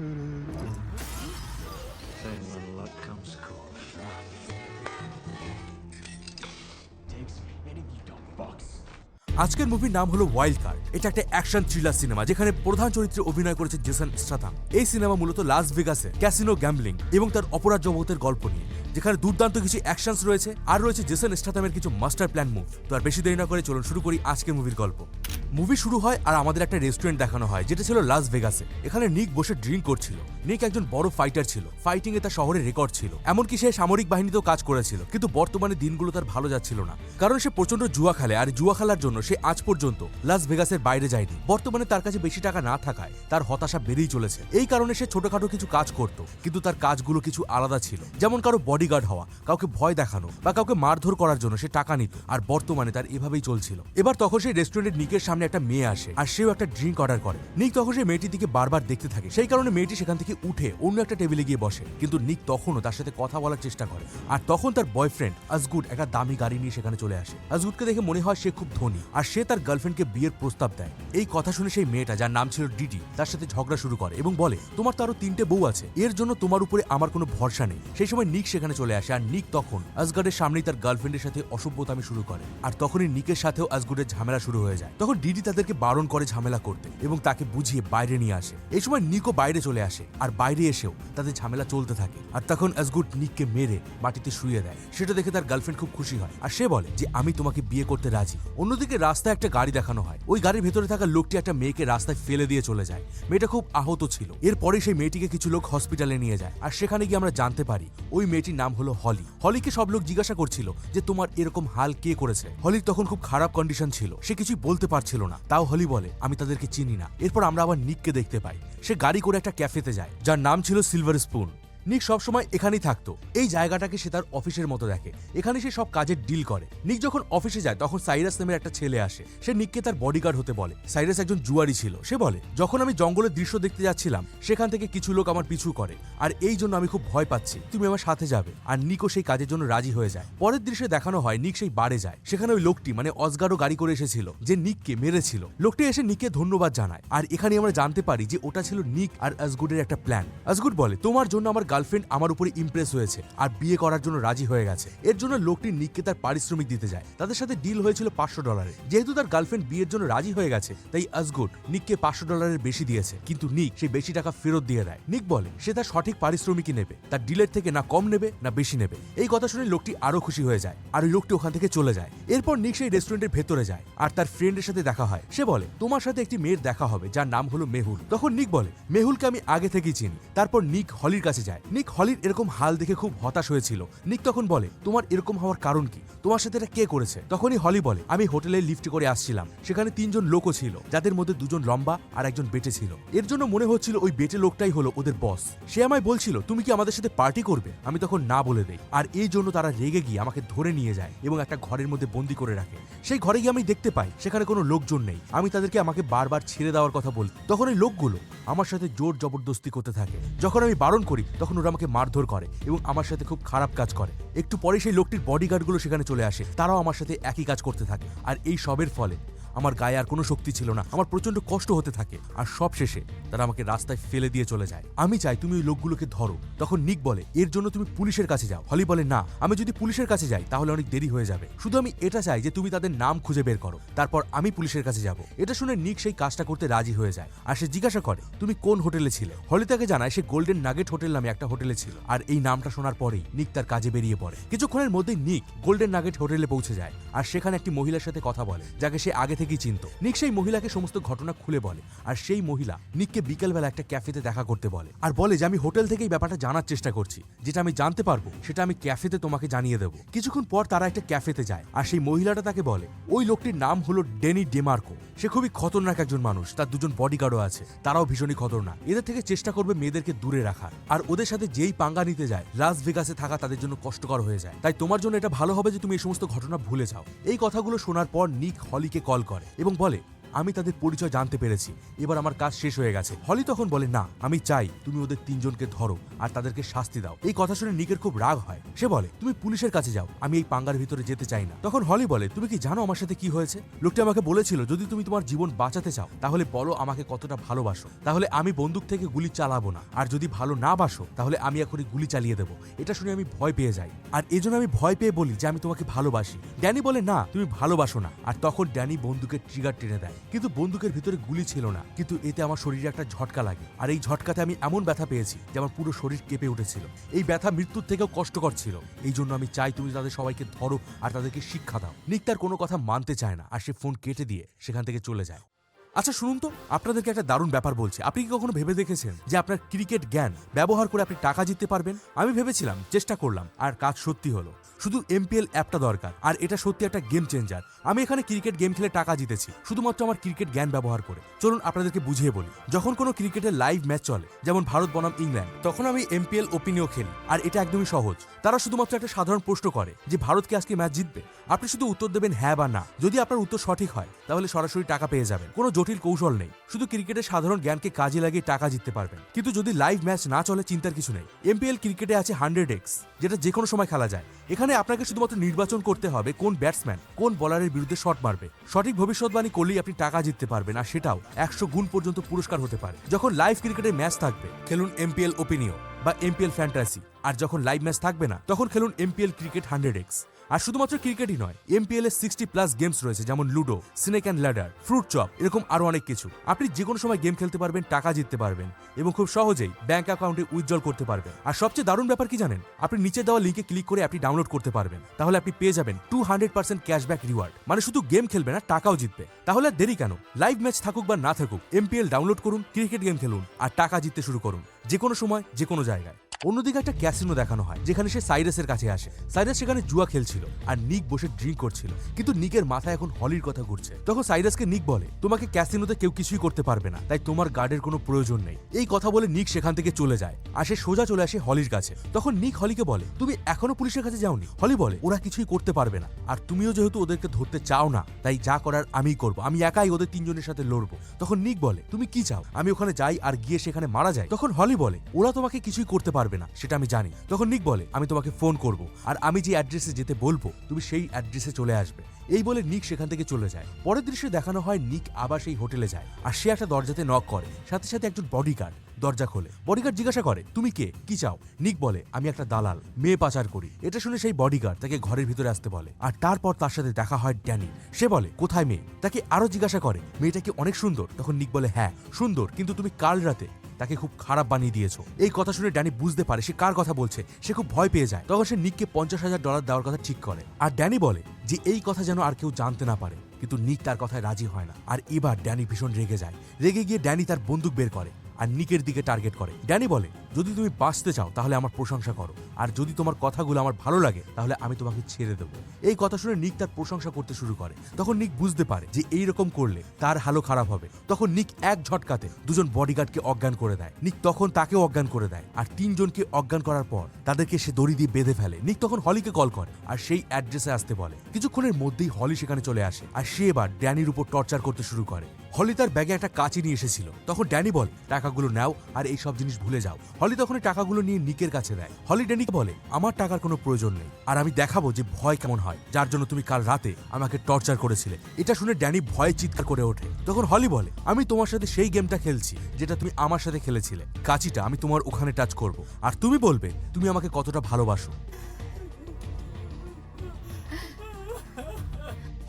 Then when luck comes. আজকের মুভির নাম হলো ওয়াইল্ড কার্ড এটা একটা অ্যাকশন থ্রিলার সিনেমা যেখানে প্রধান চরিত্রে অভিনয় করেছে জেসন স্টাথাম এই সিনেমা মূলত লাস ভেগাসে ক্যাসিনো গ্যাম্বলিং এবং তার অপরাধ জগতের গল্প নিয়ে, যেখানে দুর্দান্ত কিছু অ্যাকশনস রয়েছে আর রয়েছে জেসন স্টাথামের কিছু মাস্টার প্ল্যান মুভ তো আর বেশি দেরি না করে চলুন শুরু করি আজকের মুভির গল্প। মুভি শুরু হয় আর আমাদের একটা রেস্টুরেন্ট দেখানো হয়, যেটা ছিল লাস ভেগাসে এখানে নিক বসে ড্রিঙ্ক করছিল। নিক একজন বড় ফাইটার ছিল। ফাইটিং এ তার শহরে রেকর্ড ছিল। এমনকি সে সামরিক বাহিনীতেও কাজ করেছিল, কিন্তু বর্তমানে দিনগুলো তার ভালো যাচ্ছিল না। কারণ সে প্রচণ্ড জুয়া খেলে আর জুয়া খেলার জন্য সে আজ পর্যন্ত লাস ভেগাসের বাইরে যায়নি। বর্তমানে তার কাছে বেশি টাকা না থাকায় তার হতাশা বেড়েই চলেছে। এই কারণে সে ছোটখাটো কিছু কাজ করত, কিন্তু তার কাজগুলো কিছু আলাদা ছিল। যেমন কারও বডিগার্ড হওয়া, কাউকে ভয় দেখানো বা কাউকে মারধর করার জন্য সে টাকা নিত, আর বর্তমানে তার এভাবেই চলছিল। এবার তখন সেই রেস্টুরেন্টের নিকের সামনে একটা মেয়ে আসে আর সেও একটা ড্রিঙ্ক অর্ডার করে। নিক তখন সেই মেয়েটির দিকে বারবার দেখতে থাকে। সেই কারণে মেয়েটি সেখান থেকে উঠে অন্য একটা টেবিলে গিয়ে বসে। কিন্তু নিক তখনও তার সাথে কথা বলার চেষ্টা করে। আর তখন তার বয়ফ্রেন্ড আজগুড একটা দামি গাড়ি নিয়ে সেখানে চলে আসে। আজগুডকে দেখে মনে হয় সে খুব ধনী। আর সে তার গার্লফ্রেন্ডকে বিয়ের প্রস্তাব দেয়। এই কথা শুনে সেই মেয়েটা, যার নাম ছিল ডিডি, তার সাথে ঝগড়া শুরু করে এবং বলে, তোমার তো আরও তিনটে বউ আছে। এর জন্য তোমার উপরে আমার কোনো ভরসা নেই। সেই সময় নিক সেখানে চলে আসে আর নিক তখন আজগার্ডের সামনেই তার গার্লফ্রেন্ডের সাথে অসভ্যতামি শুরু করে। আর তখনই নিকের সাথেও আজগুডের ঝামেলা শুরু হয়ে যায়। ডিডি তাদেরকে বারণ করে ঝামেলা করতে এবং তাকে বুঝিয়ে বাইরে নিয়ে আসে। এই সময় নিকও বাইরে চলে আসে আর বাইরে এসেও তাদের ঝামেলা চলতে থাকে। আর তখন আজগুড নিককে মেরে মাটিতে শুয়ে দেয়। সেটা দেখে তার গার্লফ্রেন্ড খুব খুশি হয়। আর সে বলে যে, আমি তোমাকে বিয়ে করতে রাজি। অন্যদিকে রাস্তায় একটা গাড়ি দেখানো হয়। ওই গাড়ির ভেতরে থাকা লোকটি একটা মেয়েকে রাস্তায় ফেলে দিয়ে চলে যায়। মেয়েটা খুব আহত ছিল। এরপরে সেই মেয়েটিকে কিছু লোক হসপিটালে নিয়ে যায়। আর সেখানে গিয়ে আমরা জানতে পারি, ওই মেয়েটির নাম হলো হলি। হলিকে সব লোক জিজ্ঞাসা করছিল যে, তোমার এরকম হাল কে করেছে? হলির তখন খুব খারাপ কন্ডিশন ছিল। সে কিছুই বলতে পারছিল না। তাও হলি বলে, আমি তাদেরকে চিনি না। এরপর আমরা আবার নিককে দেখতে পাই। সে গাড়ি করে একটা ক্যাফেতে যায়, যার নাম ছিল সিলভার স্পুন। নিক সবসময় এখানেই থাকতো। এই জায়গাটাকে সে তার অফিসের মতো দেখে। এখানে সে সব কাজের ডিল করে। নিক যখন অফিসে যায়, তখন সাইরাস নামের একটা ছেলে আসে। সে নিককে তার বডিগার্ড হতে বলে। সাইরাস একজন জুয়ারি ছিল, সে বলে, যখন আমি জঙ্গলের দৃশ্য দেখতে যাচ্ছিলাম, সেখান থেকে কিছু লোক আমার পিছু করে। আর এই জন্য আমি খুব ভয় পাচ্ছি। তুমি আমার সাথে যাবে। আর নিকও সেই কাজের জন্য রাজি হয়ে যায়। পরের দৃশ্যে দেখানো হয়, নিক সেই বারে যায়। সেখানে ওই লোকটি মানে অজগারও গাড়ি করে এসেছিল, যে নিককে মেরেছিল। লোকটি এসে নিককে ধন্যবাদ জানায়। আর এখানে আমরা জানতে পারি যে ওটা ছিল নিক আর আজগুডের একটা প্ল্যান আজগুড বলে, তোমার জন্য আমার গার্লফ্রেন্ড আমার উপরে ইমপ্রেস হয়েছে আর বিয়ে করার জন্য রাজি হয়ে গেছে। এর জন্য লোকটি নিককে তার পারিশ্রমিক দিতে যায়। তাদের সাথে ডিল হয়েছিল পাঁচশো ডলারে যেহেতু তার গার্লফ্রেন্ড বিয়ের জন্য রাজি হয়ে গেছে, তাই আজগুড নিককে পাঁচশো ডলারের বেশি দিয়েছে। কিন্তু নিক সেই বেশি টাকা ফেরত দিয়ে দেয়। নিক বলে, সে তার সঠিক পারিশ্রমিকই নেবে। তার ডিলের থেকে না কম নেবে, না বেশি নেবে। এই কথা শুনে লোকটি আরও খুশি হয়ে যায় আর লোকটি ওখান থেকে চলে যায়। এরপর নিক সেই রেস্টুরেন্টের ভেতরে যায় আর তার ফ্রেন্ডের সাথে দেখা হয়। সে বলে, তোমার সাথে একটি মেয়ের দেখা হবে যার নাম হলো মেহুল। তখন নিক বলে, মেহুলকে আমি আগে থেকেই চিনি। তারপর নিক হলির কাছে যায়। নিক হলির এরকম হাল দেখে খুব হতাশ হয়েছিল। নিক তখন বলে, তোমার এরকম হওয়ার কারণ কি? তোমার সাথে এটা কে করেছে? তখনই হলি বলে, আমি হোটেলে লিফট করে আসছিলাম। সেখানে তিনজন লোকও ছিল, যাদের মধ্যে দুজন লম্বা আর একজন বেটে ছিল। এর জন্য মনে হচ্ছিল ওই বেটে লোকটাই হলো ওদের বস সে আমায় বলছিল, তুমি কি আমাদের সাথে পার্টি করবে? আমি তখন না বলে দেই। আর এই জন্য তারা রেগে গিয়ে আমাকে ধরে নিয়ে যায় এবং একটা ঘরের মধ্যে বন্দি করে রাখে। সেই ঘরে গিয়ে আমি দেখতে পাই, সেখানে কোনো লোকজন নেই। আমি তাদেরকে আমাকে বারবার ছেড়ে দেওয়ার কথা বলি তখন ওই লোকগুলো আমার সাথে জোর জবরদস্তি করতে থাকে। যখন আমি বারণ করি, তখন ওরা আমাকে মারধর করে এবং আমার সাথে খুব খারাপ কাজ করে। একটু পরে সেই লোকটির বডিগার্ডগুলো সেখানে চলে আসে। তারাও আমার সাথে একই কাজ করতে থাকে। আর এই সবের ফলে আমার গায়ে আর কোনো শক্তি ছিল না। আমার প্রচণ্ড কষ্ট হতে থাকে। আর সব শেষে তারা আমাকে রাস্তায় ফেলে দিয়ে চলে যায়। আমি চাই তুমি ওই লোকগুলোকে ধরো। তখন নিক বলে, এর জন্য তুমি পুলিশের কাছে যাও। হলি বলে, না, আমি যদি পুলিশের কাছে যাই, তাহলে অনেক দেরি হয়ে যাবে। শুধু আমি এটা চাই যে তুমি তাদের নাম খুঁজে বের করো। তারপর আমি পুলিশের কাছে যাব। এটা শুনে নিক সেই কাজটা করতে রাজি হয়ে যায়। আর সে জিজ্ঞাসা করে, তুমি কোন হোটেলে ছিলে? হলি তাকে জানায়, সে গোল্ডেন নাগেট হোটেল নামে একটা হোটেলে ছিল। আর এই নামটা শোনার পরেই নিক তার কাজে বেরিয়ে পড়ে। কিছুক্ষণের মধ্যেই নিক গোল্ডেন নাগেট হোটেলে পৌঁছে যায়। আর সেখানে একটি মহিলার সাথে কথা বলে, যাকে সে আগে থেকেই চিনত। নিক সেই মহিলাকে সমস্ত ঘটনা খুলে বলে, আর সেই মহিলা নিককে বিকেলবেলা একটা ক্যাফেতে দেখা করতে বলে, আর বলে যে, আমি হোটেল থেকেই ব্যাপারটা জানার চেষ্টা করছি। যেটা আমি জানতে পারব, সেটা আমি ক্যাফেতে তোমাকে জানিয়ে দেবো। কিছুক্ষণ পর তারা একটা ক্যাফেতে যায়, আর সেই মহিলাটা তাকে বলে, ওই লোকটির নাম হলো ডেনি ডেমার্কো। সে খুবই খতরনাক একজন মানুষ, তার দুজন বডিগার্ডও আছে, তারাও ভীষণই খতরনাক। এদের থেকে চেষ্টা করবে মেয়েদেরকে দূরে রাখার। আর ওদের সাথে যেই পাঙ্গা নিতে যায় লাস ভেগাসে থাকা তাদের জন্য কষ্টকর হয়ে যায়। তাই তোমার জন্য এটা ভালো হবে যে তুমি এই সমস্ত ঘটনা ভুলে যাও। এই কথাগুলো শোনার পর নিক হলিকে কল করে এবং বলে আমি তাদের পরিচয় জানতে পেরেছি। এবার আমার কাজ শেষ হয়ে গেছে। হলি তখন বলে, না, আমি চাই তুমি ওদের তিনজনকে ধরো আর তাদেরকে শাস্তি দাও। এই কথা শুনে নিকের খুব রাগ হয়। সে বলে, তুমি পুলিশের কাছে যাও, আমি এই পাঙ্গার ভিতরে যেতে চাই না। তখন হলি বলে, তুমি কি জানো আমার সাথে কি হয়েছে? লোকটি আমাকে বলেছিল, যদি তুমি তোমার জীবন বাঁচাতে চাও, তাহলে বলো আমাকে কতটা ভালোবাসো। তাহলে আমি বন্দুক থেকে গুলি চালাবো না। আর যদি ভালো না বাসো, তাহলে আমি এখনই গুলি চালিয়ে দেবো। এটা শুনে আমি ভয় পেয়ে যাই। আর এজন্য আমি ভয় পেয়ে বলি যে, আমি তোমাকে ভালোবাসি। ড্যানি বলে, না, তুমি ভালোবাসো না। আর তখন ড্যানি বন্দুকের ট্রিগার টেনে দেয়। কিন্তু বন্দুকের ভিতরে গুলি ছিল না। কিন্তু এতে আমার শরীরে একটা ঝটকা লাগে। আর এই ঝটকাতে আমি এমন ব্যথা পেয়েছি যে আমার পুরো শরীর কেঁপে উঠেছিল। এই ব্যথা মৃত্যুর থেকেও কষ্টকর ছিল। এই জন্য আমি চাই তুমি তাদের সবাইকে ধরো আর তাদেরকে শিক্ষা দাও। নিক তার কোনো কথা মানতে চায় না। আর সে ফোন কেটে দিয়ে সেখান থেকে চলে যায়। আচ্ছা শুনুন তো, আপনাদেরকে একটা দারুণ ব্যাপার বলছি। আপনি কি কখনো ভেবে দেখেছেন যে আপনার ক্রিকেট জ্ঞান ব্যবহার করে আপনি টাকা জিততে পারবেন? আমি ভেবেছিলাম, চেষ্টা করলাম, আর কাজ সত্যি হলো। শুধু এমপিএল অ্যাপটা দরকার, আর এটা সত্যি একটা গেম চেঞ্জার আমি এখানে ক্রিকেট গেম খেলে টাকা জিতেছি, শুধুমাত্র আমার ক্রিকেট জ্ঞান ব্যবহার করে। চলুন আপনাদেরকে বুঝিয়ে বলি, যখন কোনো ক্রিকেটের লাইভ ম্যাচ চলে, যেমন ভারত বনাম ইংল্যান্ড, তখন আমি এমপিএল ওপিনিও খেলি, আর এটা একদমই সহজ। তারা শুধুমাত্র একটা সাধারণ প্রশ্ন করে যে, ভারতকে আজকে ম্যাচ জিতবে? আপনি শুধু উত্তর দেবেন হ্যাঁ বা না। যদি আপনার উত্তর সঠিক হয়, তাহলে সরাসরি টাকা পেয়ে যাবেন। কোনো জটিল কৌশল নেই। শুধু ক্রিকেটের সাধারণ জ্ঞানকে কাজে লাগিয়ে টাকা জিততে পারবেন। কিন্তু যদি লাইভ ম্যাচ না চলে, চিন্তার কিছু নেই। এমপিএল ক্রিকেটে আছে হান্ড্রেড এক্স যেটা যে কোনো সময় খেলা যায়। এখানে আপনাকে শুধুমাত্র নির্বাচন করতে হবে কোন ব্যাটসম্যান কোন বলারের বিরুদ্ধে শট মারবে। সঠিক ভবিষ্যৎবাণী করলেই আপনি টাকা জিততে পারবেন, আর সেটাও একশো গুণ পর্যন্ত পুরস্কার হতে পারে। যখন লাইভ ক্রিকেটের ম্যাচ থাকবে, খেলুন এমপিএল ওপিনিও বা এমপিএল ফ্যান্টাসি আর যখন লাইভ ম্যাচ থাকবে না, তখন খেলুন এমপিএল ক্রিকেট হান্ড্রেড এক্স আর শুধুমাত্র ক্রিকেটই নয় এমপিএল এর সিক্সটি প্লাস গেমস রয়েছে, যেমন Ludo snake and ladder fruit chop এরকম আরও অনেক কিছু। আপনি যে কোনো সময় গেম খেলতে পারবেন, টাকা জিততে পারবেন এবং খুব সহজেই ব্যাংক অ্যাকাউন্টে উজ্জ্বল করতে পারবেন। আর সবচেয়ে দারুণ ব্যাপার কি জানেন? আপনি নিচে দেওয়া লিঙ্কে ক্লিক করে অ্যাপটি ডাউনলোড করতে পারবেন। তাহলে আপনি পেয়ে যাবেন two hundred percent cashback reward মানে শুধু গেম খেলবে না, টাকাও জিতবে। তাহলে দেরি কেন? লাইভ ম্যাচ থাকুক বা না থাকুক এমপিএল ডাউনলোড করুন ক্রিকেট গেম খেলুন, আর টাকা জিততে শুরু করুন। যে কোনো সময় যে কোনো জায়গায়। অন্যদিকে একটা ক্যাসিনো দেখানো হয়, যেখানে সে সাইরাসের কাছে আসে। সাইরাস সেখানে জুয়া খেলছিল আর নিক বসে ড্রিঙ্ক করছিল। কিন্তু নিকের মাথায় এখন হলির কথা ঘুরছে। তখন সাইরাসকে নিক বলে, তোমাকে ক্যাসিনোতে কেউ কিছুই করতে পারবে না, তাই তোমার গার্ডের কোনো প্রয়োজন নেই। এই কথা বলে নিক সেখান থেকে চলে যায় আর সে সোজা চলে আসে হলির কাছে। তখন নিক হলিকে বলে, তুমি এখনও পুলিশের কাছে যাওনি? হলি বলে, ওরা কিছুই করতে পারবে না, আর তুমিও যেহেতু ওদেরকে ধরতে চাও না, তাই যা করার আমিই করব। আমি একাই ওদের তিনজনের সাথে লড়বো। তখন নিক বলে, তুমি কি চাও? আমি ওখানে যাই আর গিয়ে সেখানে মারা যাই? তখন হলি বলে, ওরা তোমাকে কিছুই করতে পারবে না, সেটা আমি জানি। তখন নিক বলে, আমি তোমাকে ফোন করব, আর আমি যে অ্যাড্রেসে যেতে বলব, তুমি সেই অ্যাড্রেসে চলে আসবে। এই বলে নিক সেখান থেকে চলে যায়। পরের দৃশ্যে দেখানো হয় নিক আবার সেই হোটেলে যায়, আর সে একটা দরজাতে নক করে। সাথে সাথে একজন বডিগার্ড দরজা খোলে। বডিগার্ড জিজ্ঞাসা করে, তুমি কে? কি চাও? নিক বলে, আমি একটা দালাল, মেয়ে পাচার করি। এটা শুনে সেই বডিগার্ড তাকে ঘরের ভিতরে আসতে বলে। আর তারপর তার সাথে দেখা হয় ড্যানি। সে বলে, কোথায় মেয়ে? তাকে আরও জিজ্ঞাসা করে, মেয়েটা কি অনেক সুন্দর? তখন নিক বলে হ্যাঁ সুন্দর, কিন্তু তুমি কাল রাতে তাকে খুব খারাপ বানিয়ে দিয়েছ। এই কথা শুনে ড্যানি বুঝতে পারে সে কার কথা বলছে। সে খুব ভয় পেয়ে যায়। তখন সে নিককে পঞ্চাশ হাজার ডলার দেওয়ার কথা ঠিক করে। আর ড্যানি বলে যে, এই কথা যেন আর কেউ জানতে না পারে। কিন্তু নিক তার কথায় রাজি হয় না। আর এবার ড্যানি ভীষণ রেগে যায়। রেগে গিয়ে ড্যানি তার বন্দুক বের করে আর নিকের দিকে টার্গেট করে। ড্যানি বলে যদি তুমি বাঁচতে চাও, তাহলে আমার প্রশংসা করো। আর যদি তোমার কথাগুলো আমার ভালো লাগে, তাহলে আমি তোমাকে ছেড়ে দেবো। এই কথা শুনে নিক তার প্রশংসা করতে শুরু করে। তখন নিক বুঝতে পারে যে এই রকম করলে তার হালো খারাপ হবে। তখন নিক এক ঝটকাতে দুজন বডিগার্ডকে অজ্ঞান করে দেয়। নিক তখন তাকেও অজ্ঞান করে দেয়। আর তিনজনকে অজ্ঞান করার পর তাদেরকে সে দড়ি দিয়ে বেঁধে ফেলে। নিক তখন হলিকে কল করে আর সেই অ্যাড্রেসে আসতে বলে। কিছুক্ষণের মধ্যেই হলি সেখানে চলে আসে। আর সে এবার ড্যানির উপর টর্চার করতে শুরু করে। হলি তার ব্যাগে একটা কাঁচি নিয়ে এসেছিল। তখন ড্যানি বল, টাকাগুলো নাও আর এই সব জিনিস ভুলে যাও। হলি তখন টাকাগুলো নিয়ে নিকের কাছে দেয় হলি ড্যানিকে বলে, আমার টাকার কোনো প্রয়োজন নেই। আর আমি দেখাবো যে ভয় কেমন হয়, যার জন্য তুমি কাল রাতে আমাকে টর্চার করেছিলে। এটা শুনে ড্যানি ভয়ে চিৎকার করে ওঠে। তখন হলি বলে, আমি তোমার সাথে সেই গেমটা খেলছি, যেটা তুমি আমার সাথে খেলেছিলে। কাঁচিটা আমি তোমার ওখানে টাচ করব। আর তুমি বলবে, তুমি আমাকে কতটা ভালোবাসো।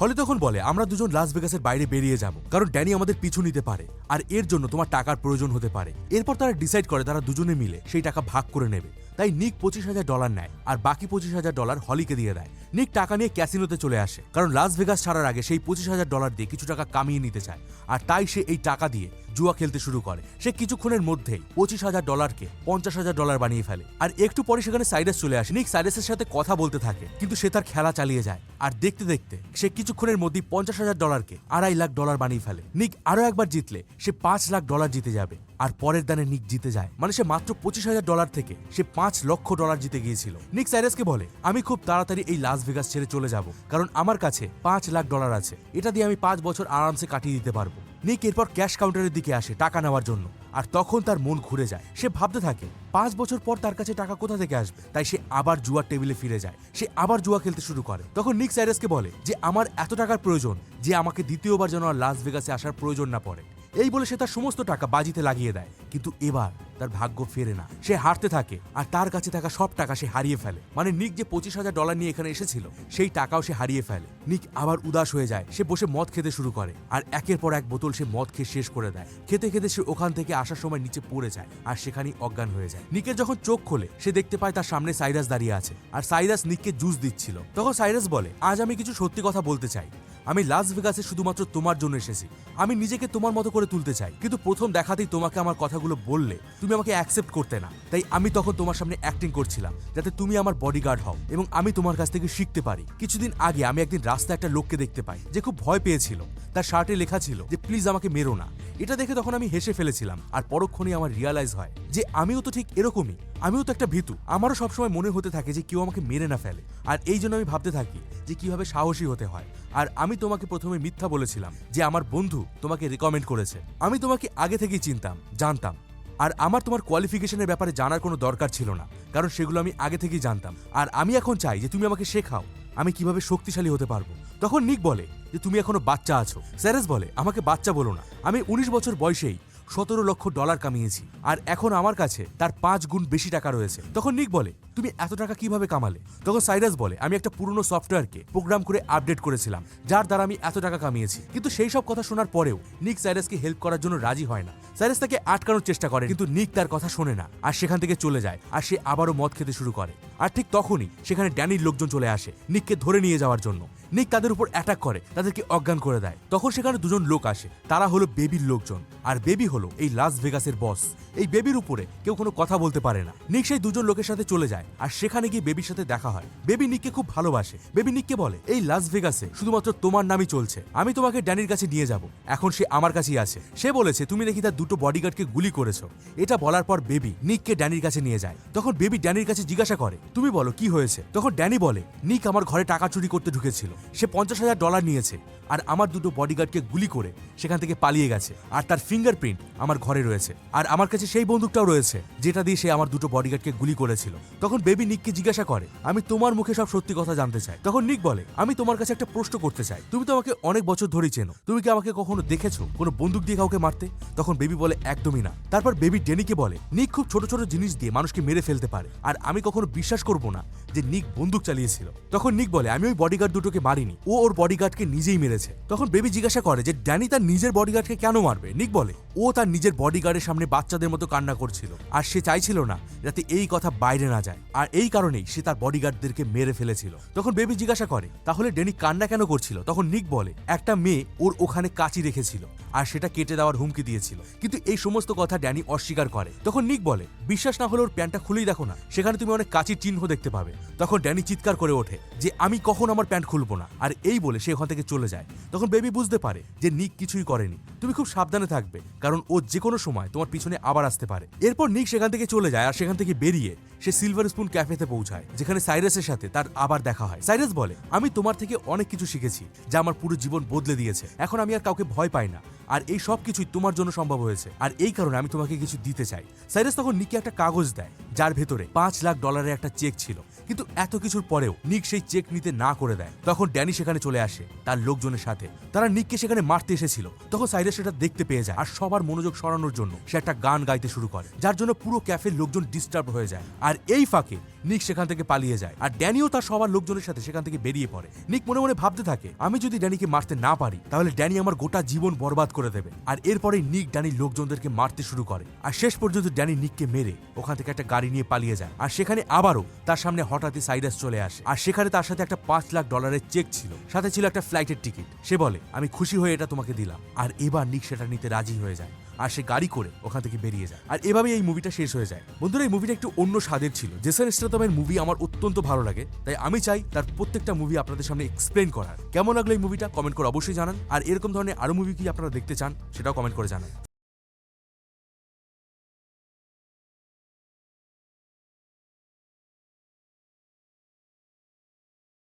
হলে তখন বলে, আমরা দুজন লাস ভেগাসের বাইরে বেরিয়ে যাব, কারণ ড্যানি আমাদের পিছু নিতে পারে, আর এর জন্য তোমার টাকার প্রয়োজন হতে পারে। এরপর তারা ডিসাইড করে তারা দুজনে মিলে সেই টাকা ভাগ করে নেবে। তাই নিক পঁচিশ হাজার ডলার নেয়, আর বাকি পঁচিশ হাজার ডলার হলিকে দিয়ে দেয়। নিক টাকা নিয়ে ক্যাসিনোতে চলে আসে, কারণ লাস ভেগাস ছাড়ার আগে সেই পঁচিশ হাজার ডলার দিয়ে কিছু টাকা কামিয়ে নিতে চায়, আর তাই সে এই টাকা দিয়ে জুয়া খেলতে শুরু করে। সে কিছুক্ষণের মধ্যেই পঁচিশ হাজার ডলারকে পঞ্চাশ হাজার ডলার বানিয়ে ফেলে, আর একটু পরে সেখানে সাইরাস চলে আসে। নিক সাইরাসের সাথে কথা বলতে থাকে, কিন্তু সে তার খেলা চালিয়ে যায়, আর দেখতে দেখতে সে কিছুক্ষণের মধ্যেই পঞ্চাশ হাজার ডলারকে আড়াই লাখ ডলার বানিয়ে ফেলে। নিক আরও একবার জিতলে সে পাঁচ লাখ ডলার জিতে যাবে। আর পরের দানে নিক জিতে যায়। মানে সে মাত্র পঁচিশ হাজার ডলার থেকে সে পাঁচ লক্ষ ডলার জিতে গিয়েছিল। নিক সাইরাসকে বলে, আমি খুব তাড়াতাড়ি এই লাস ভেগাস ছেড়ে চলে যাব, কারণ আমার কাছে পাঁচ লাখ ডলার আছে। এটা দিয়ে আমি পাঁচ বছর আরামসে কাটিয়ে দিতে পারব। নিক এরপর ক্যাশ কাউন্টারের দিকে আসে টাকা নেওয়ার জন্য, আর তখন তার মন ঘুরে যায়। সে ভাবতে থাকে, পাঁচ বছর পর তার কাছে টাকা কোথা থেকে আসবে? তাই সে আবার জুয়ার টেবিলে ফিরে যায়। সে আবার জুয়া খেলতে শুরু করে। তখন নিক সাইরাসকে বলে যে, আমার এত টাকার প্রয়োজন যে, আমাকে দ্বিতীয়বার যেন আর লাস ভেগাসে আসার প্রয়োজন না পড়ে। এই বলে সে তার সমস্ত টাকা বাজিতে লাগিয়ে দেয়। কিন্তু এবার তার ভাগ্য ফেরে না। সে হারতে থাকে আর তার কাছে থাকা সব টাকা সে হারিয়ে ফেলে। মানে নিক যে পঁচিশ হাজার ডলার নিয়ে এখানে এসেছিল, সেই টাকাও সে হারিয়ে ফেলে। নিক আবার উদাস হয়ে যায়। সে বসে মদ খেতে শুরু করে আর একের পর এক বোতল সে মদ খেয়ে শেষ করে দেয়। খেতে খেতে সে ওখান থেকে আসার সময় নিচে পড়ে যায় আর সেখানেই অজ্ঞান হয়ে যায়। নিকের যখন চোখ খোলে, সে দেখতে পায় তার সামনে সাইরাস দাঁড়িয়ে আছে। আর সাইরাস নিককে জুস দিচ্ছিল। তখন সাইরাস বলে, আজ আমি কিছু সত্যি কথা বলতে চাই। আমি লাস ভেগাসে শুধুমাত্র তোমার জন্য এসেছি। আমি নিজেকে তোমার মতো করে তুলতে চাই। কিন্তু প্রথম দেখাতেই তোমাকে আমার কথাগুলো বললে, তুমি আমাকে অ্যাকসেপ্ট করতে না। তাই আমি তখন তোমার সামনে অ্যাক্টিং করছিলাম, যাতে তুমি আমার বডিগার্ড হও এবং আমি তোমার কাছ থেকে শিখতে পারি। কিছুদিন আগে আমি একদিন রাস্তায় একটা লোককে দেখতে পাই, যে খুব ভয় পেয়েছিল। তার শার্টে লেখা ছিল যে, প্লিজ আমাকে মেরো না। এটা দেখে তখন আমি হেসে ফেলেছিলাম, আর পরক্ষণে আমার রিয়ালাইজ হয় যে, আমিও তো ঠিক এরকমই। আমিও তো একটা ভীতু। আমারও সবসময় মনে হতে থাকে যে, কেউ আমাকে মেরে না ফেলে। আর এই জন্য আমি ভাবতে থাকি যে, কীভাবে সাহসী হতে হয়। আর আমি তোমাকে প্রথমে মিথ্যা বলেছিলাম যে আমার বন্ধু তোমাকে রেকমেন্ড করেছে। আমি তোমাকে আগে থেকেই চিনতাম, জানতাম। আর আমার তোমার কোয়ালিফিকেশনের ব্যাপারে জানার কোনো দরকার ছিল না, কারণ সেগুলো আমি আগে থেকেই জানতাম। আর আমি এখন চাই যে তুমি আমাকে শেখাও, আমি কীভাবে শক্তিশালী হতে পারব। তখন নিক বলে যে, তুমি এখনও বাচ্চা আছো। স্যারেস বলে, আমাকে বাচ্চা বলো না। আমি উনিশ বছর বয়সেই সতেরো লক্ষ ডলার কামিয়েছি। আর এখন আমার কাছে তার পাঁচ গুণ বেশি টাকা রয়েছে। তখন নিক বলে, তুমি এত টাকা কীভাবে কামালে? তখন সাইরাস বলে, আমি একটা পুরনো সফটওয়্যারকে প্রোগ্রাম করে আপডেট করেছিলাম, যার দ্বারা আমি এত টাকা কামিয়েছি। কিন্তু সেই সব কথা শোনার পরেও নিক সাইরাসকে হেল্প করার জন্য রাজি হয় না। সাইরাস তাকে আটকানোর চেষ্টা করে, কিন্তু নিক তার কথা শোনে না, আর সেখান থেকে চলে যায়, আর সে আবারও মদ খেতে শুরু করে। আর ঠিক তখনই সেখানে ড্যানির লোকজন চলে আসে, নিককে ধরে নিয়ে যাওয়ার জন্য। নিক তাদের উপর অ্যাটাক করে, তাদেরকে অজ্ঞান করে দেয়। তখন সেখানে দুজন লোক আসে, তারা হলো বেবির লোকজন। আর বেবি হলো এই লাস ভেগাসের বস এই বেবির উপরে কেউ কোনো কথা বলতে পারে না। নিক সেই দুজন লোকের সাথে চলে যায়, আর সেখানে গিয়ে বেবির সাথে দেখা হয়। বেবি নিককে খুব ভালোবাসে। বেবি নিককে বলে, এই লাস ভেগাসে শুধুমাত্র তোমার নামই চলছে। আমি তোমাকে ড্যানির কাছে নিয়ে যাব। এখন সে আমার কাছেই আছে। সে বলেছে, তুমি নাকি তার দুটো বডিগার্ডকে গুলি করেছ। এটা বলার পর বেবি নিককে ড্যানির কাছে নিয়ে যায়। তখন বেবি ড্যানির কাছে জিজ্ঞাসা করে, তুমি বলো, কি হয়েছে? তখন ড্যানি বলে, নিক আমার ঘরে টাকা চুরি করতে ঢুকেছিল। সে পঞ্চাশ হাজার ডলার নিয়েছে আর আমার দুটো বডিগার্ডকে গুলি করে সেখান থেকে পালিয়ে গেছে। আর তার ফিঙ্গারপ্রিন্ট আমার ঘরে রয়েছে। আর আমার কাছে সেই বন্দুকটাও রয়েছে, যেটা দিয়ে সে আমার দুটো বডিগার্ডকে গুলি করেছিল। তখন বেবি নিককে জিজ্ঞাসা করে, আমি তোমার মুখে সব সত্যি কথা জানতে চাই? তখন নিক বলে, আমি তোমার কাছে একটা প্রশ্ন করতে চাই। তুমি তো আমাকে অনেক বছর ধরেই চেনো। তুমি কি আমাকে কখনো দেখেছ কোনো বন্দুক দিয়ে কাউকে মারতে? তখন বেবি বলে, একদমই না। তারপর বেবি ডেনিকে বলে নিক খুব ছোট ছোট জিনিস দিয়ে মানুষকে মেরে ফেলতে পারে। আর আমি কখনো বিশ্বাস করব না যে নিক বন্দুক চালিয়েছিল। তখন নিক বলে, আমি ওই বডিগার্ড দুটোকে মারিনি। ও ওর বডিগার্ডকে নিজেই মেরেছে। তখন বেবি জিজ্ঞাসা করে যে, ড্যানি তার নিজের বডিগার্ডকে কেন মারবে? নিক বলে, ও তার নিজের বডিগার্ডের সামনে বাচ্চাদের মতো কান্না করছিল আর সে চাইছিল না যাতে এই কথা বাইরে না যায় আর এই কারণেই সে তার বডিগার্ডদেরকে মেরে ফেলেছিল। তখন বেবি জিজ্ঞাসা করে, তাহলে ড্যানি কান্না কেন করছিল? তখন নিক বলে, একটা মেয়ে ওর ওখানে কাঁচি রেখেছিল আর সেটা কেটে দেওয়ার হুমকি দিয়েছিল। কিন্তু এই সমস্ত কথা ড্যানি অস্বীকার করে। তখন নিক বলে, বিশ্বাস না হলে ওর প্যান্টটা খুলেই দেখো না। সেখানে তুমি অনেক কাঁচির চিহ্ন দেখতে পাবে। তখন ড্যানি চিৎকার করে ওঠে যে, আমি কখন আমার প্যান্ট খুলবো না? আর এই বলে সে ওখান থেকে চলে যায়। তখন বেবি বুঝতে পারে যে নিক কিছুই করেনি। তুমি খুব সাবধানে থাকবে, কারণ ও যে কোনো সময় তোমার পিছনে আবার আসতে পারে। এরপর নিক সেখান থেকে চলে যায় আর সেখান থেকে বেরিয়ে সে সিলভার স্পুন ক্যাফেতে পৌঁছায়, যেখানে সাইরাসের সাথে তার আবার দেখা হয়। সাইরাস বলে, আমি তোমার থেকে অনেক কিছু শিখেছি, যা আমার পুরো জীবন বদলে দিয়েছে। এখন আমি আর কাউকে ভয় পাই না। আর এই সব কিছুই তোমার জন্য সম্ভব হয়েছে। আর এই কারণে আমি তোমাকে কিছু দিতে চাই। সাইরাস তখন নিকে একটা কাগজ দেয়, যার ভেতরে পাঁচ লাখ ডলারের একটা চেক ছিল। কিন্তু এত কিছুর পরেও নিক সেই চেক নিতে না করে দেয়। তখন ড্যানি সেখানে চলে আসে, তার লোকজনের সাথে। তারা নিককে সেখানে মারতে এসেছিল। তখন সাইরাস সেটা দেখতে পেয়ে যায় আর সবার মনোযোগ সরানোর জন্য সে একটা গান গাইতে শুরু করে, যার জন্য পুরো ক্যাফের লোকজন ডিস্টার্ব হয়ে যায়। আর এই ফাঁকে নিক সেখান থেকে পালিয়ে যায়। আর ড্যানিও তার সবার লোকজনের সাথে সেখান থেকে বেরিয়ে পড়ে। নিক মনে মনে ভাবতে থাকে, আমি যদি ড্যানিকে মারতে না পারি, তাহলে ড্যানি আমার গোটা জীবন বরবাদ করে দেবে। আর এরপরে নিক ড্যানির লোকজনদেরকে মারতে শুরু করে। আর শেষ পর্যন্ত ড্যানি নিককে মেরে ওখান থেকে একটা গাড়ি নিয়ে পালিয়ে যায়। আর সেখানে আবারও তার সামনে হঠাৎই সাইরাস চলে আসে। আর সেখানে তার সাথে একটা পাঁচ লাখ ডলারের চেক ছিল। সাথে ছিল একটা ফ্লাইটের টিকিট। সে বলে, আমি খুশি হয়ে এটা তোমাকে দিলাম। আর এবার নিক সেটা নিতে রাজি হয়ে যায়। আর সে গাড়ি করে ওখান থেকে বেরিয়ে যায়। আর এভাবেই এই মুভিটা শেষ হয়ে যায়। বন্ধুরা, এই মুভিটা একটু অন্য স্বাদের ছিল। জেসন স্ট্রাতমের মুভি আমার অত্যন্ত ভালো লাগে। তাই আমি চাই তার প্রত্যেকটা মুভি আপনাদের সামনে এক্সপ্লেন করার। কেমন লাগল এই মুভিটা কমেন্ট করে অবশ্যই জানান। আর এরকম ধরনের আরও মুভি কি আপনারা দেখতে চান, সেটাও কমেন্ট করে জানান।